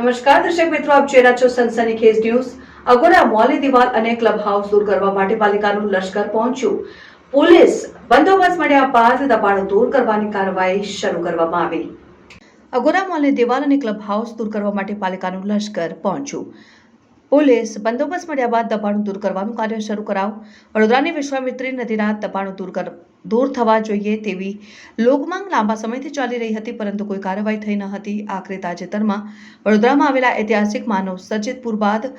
નમસ્કાર, દર્શક મિત્રો, આપ જોઈ છો સનસની ખેસ ન્યૂઝ. અગોરા મોલી દિવાલ અને ક્લબ હાઉસ દૂર કરવા માટે પાલિકાનું લશ્કર પહોંચ્યું. પોલીસ બંદોબસ્ત મળ્યા બાદ દબાણો દૂર કરવાની કાર્યવાહી શરૂ કરવામાં આવી. અગોરા મોલની દિવાલ અને ક્લબ હાઉસ દૂર કરવા માટે પાલિકાનું લશ્કર પહોંચ્યું. પોલીસ બંદોબસ્ત મળ્યા બાદ દબાણો દૂર કરવાનું કાર્ય શરૂ કરાવ વડોદરાની વિશ્વામિત્રી નદીના દબાણો દૂર કર, દૂર થવા જોઈએ તેવી લોકમાંગ લાંબા સમયથી ચાલી રહી હતી, પરંતુ કોઈ કાર્યવાહી થઈ ન હતી. આખરે તાજેતરમાં વડોદરામાં આવેલા ઐતિહાસિક માનવ સર્જિત પુર બાદ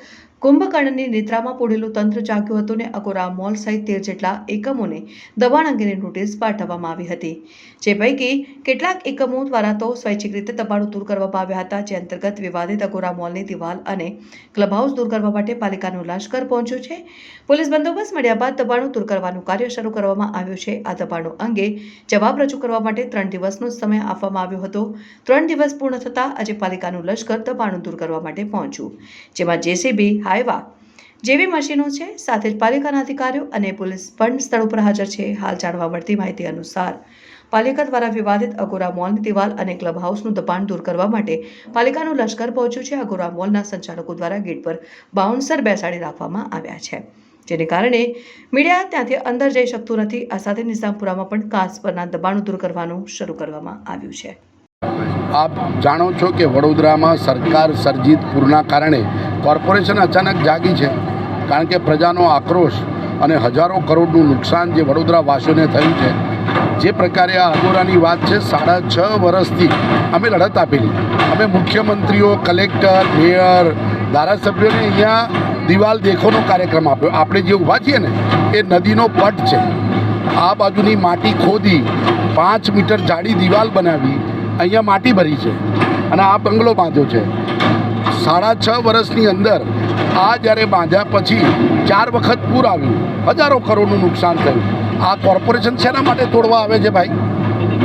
કુંભકર્ણની નિદ્રામાં પોડેલું તંત્ર જાગ્યું હતું ને અકોરા મોલ સહિત તેર જેટલા એકમોને દબાણ અંગેની નોટિસ પાઠવવામાં આવી હતી. જે પૈકી કેટલાક એકમો દ્વારા તો સ્વૈચ્છિક રીતે દબાણો દૂર કરવામાં આવ્યા હતા. જે અંતર્ગત વિવાદિત અગોરા મોલની દિવાલ અને ક્લબ હાઉસ દૂર કરવા માટે પાલિકાનું લશ્કર પહોંચ્યું છે. પોલીસ બંદોબસ્ત મળ્યા બાદ દબાણો દૂર કરવાનું કાર્ય શરૂ કરવામાં આવ્યું છે. આ દબાણો અંગે જવાબ રજૂ કરવા માટે ત્રણ દિવસનો સમય આપવામાં આવ્યો હતો. ત્રણ દિવસ પૂર્ણ થતાં આજે પાલિકાનું લશ્કર દબાણો દૂર કરવા માટે પહોંચ્યું. જેમાં જેસીબી હાઈવા જેવી મશીનો છે, સાથે જ પાલિકાના અધિકારીઓ અને પોલીસ પણ સ્થળ ઉપર હાજર છે. હાલ જાણવા મળતી માહિતી અનુસાર, પાલિકા દ્વારા વિવાદિત અગોરા મોલની દિવાલ અને ક્લબ હાઉસનું દબાણ દૂર કરવા માટે પાલિકાનું લશ્કર પહોંચ્યું છે. અગોરા મોલના સંચાલકો દ્વારા ગેટ પર બાઉન્સર બેસાડી રાખવામાં આવ્યા છે, જેને કારણે મીડિયા ત્યાંથી અંદર જઈ શકતું નથી. આ સાથે નિઝામપુરામાં પણ કાચ પરના દબાણો દૂર કરવાનું શરૂ કરવામાં આવ્યું છે. આપ જાણો છો કે વડોદરામાં સરકાર સર્જિત પૂરના કારણે કોર્પોરેશન અચાનક જાગી છે. કારણ કે પ્રજાનો આક્રોશ અને હજારો કરોડનું નુકસાન જે વડોદરા વાસીઓને થયું છે. જે પ્રકારે આ અગોરાની વાત છે, સાડા છ વર્ષથી અમે લડત આપેલી. અમે મુખ્યમંત્રીઓ, કલેક્ટર, મેયર, ધારાસભ્યોને અહીંયા દિવાલ દેખોનો કાર્યક્રમ આપ્યો. આપણે જે ઊભા છીએ ને, એ નદીનો પટ છે. આ બાજુની માટી ખોદી, પાંચ મીટર જાડી દિવાલ બનાવી અહીંયા માટી ભરી છે અને આ બંગલો બાંધ્યો છે. સાડા છ વર્ષની અંદર આ જ્યારે બાંધ્યા પછી ચાર વખત પૂર આવ્યું. હજારો કરોડનું નુકસાન થયું. આ કોર્પોરેશન શેના માટે તોડવા આવે છે ભાઈ?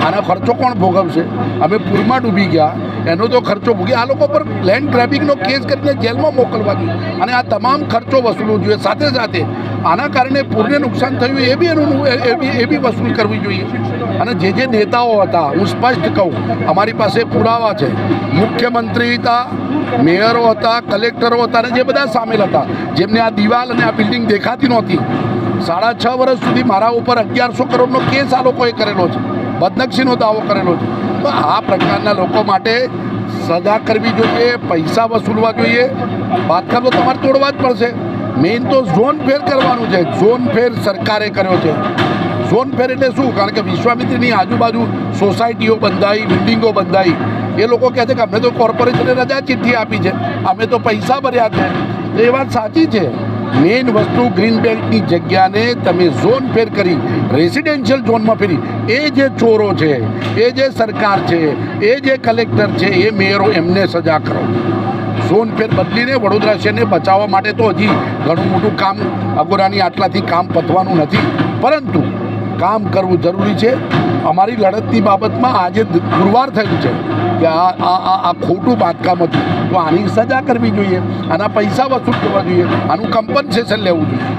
આનો ખર્ચો કોણ ભોગવશે? અમે પૂરમાં ડૂબી ગયા. એનો તો ખર્ચો ભોગી આ લોકો પર લેન્ડ ગ્રેબિંગનો કેસ કરીને જેલમાં મોકલવા જોઈએ. અને આ તમામ ખર્ચો વસૂલવો જોઈએ. સાથે સાથે આના કારણે પૂરને નુકસાન થયું એ બી એનું એ બી એ બી વસૂલ કરવી જોઈએ. અને જે જે નેતાઓ હતા, હું સ્પષ્ટ કહું, અમારી પાસે પુરાવા છે. મુખ્યમંત્રી હતા, મેયરો હતા, કલેક્ટરો હતા, અને જે બધા સામેલ હતા, જેમને આ દિવાલ અને આ બિલ્ડિંગ દેખાતી નહોતી. સાડા છ વર્ષ સુધી મારા ઉપર અગિયારસો કરોડનો કેસ આ લોકોએ કરેલો છે. બદનક્ષીનો દાવો કરેલો છે. તો આ પ્રકારના લોકો માટે સજા કરવી જોઈએ, પૈસા વસૂલવા જોઈએ. બાંધકામ તો તમારે તોડવા જ પડશે. મેઇન તો ઝોન ફેર કરવાનું છે. ઝોન ફેર સરકારે કર્યો છે. ઝોન ફેર એટલે શું? કારણ કે વિશ્વામિત્રીની આજુબાજુ સોસાયટીઓ બંધાઈ, બિલ્ડિંગો બંધાઈ. એ લોકો કહે છે કે અમે તો કોર્પોરેશને રજા ચિઠ્ઠી આપી છે. અમે તો પૈસા ભર્યા છે. એ વાત સાચી છે. મેઇન વસ્તુ ગ્રીન બેલ્ટની જગ્યાને તમે ઝોન ફેર કરી, રેસિડેન્શિયલ ઝોનમાં ફેરી. એ જે ચોરો છે, એ જે સરકાર છે, એ જે કલેક્ટર છે, એ મેયરો એમને સજા કરો. ઝોન ફેર બદલીને વડોદરા શહેરને બચાવવા માટે તો હજી ઘણું મોટું કામ અગોરાની આટલાથી કામ પતવાનું નથી. પરંતુ કામ કરવું જરૂરી છે. અમારી લડતની બાબતમાં આજે પુરવાર થયું છે કે આ આ આ ખોટું બાંધકામ હતું. તો આની સજા કરવી જોઈએ, આના પૈસા વસૂલ કરવા જોઈએ, આનું કમ્પન્સેશન લેવું જોઈએ.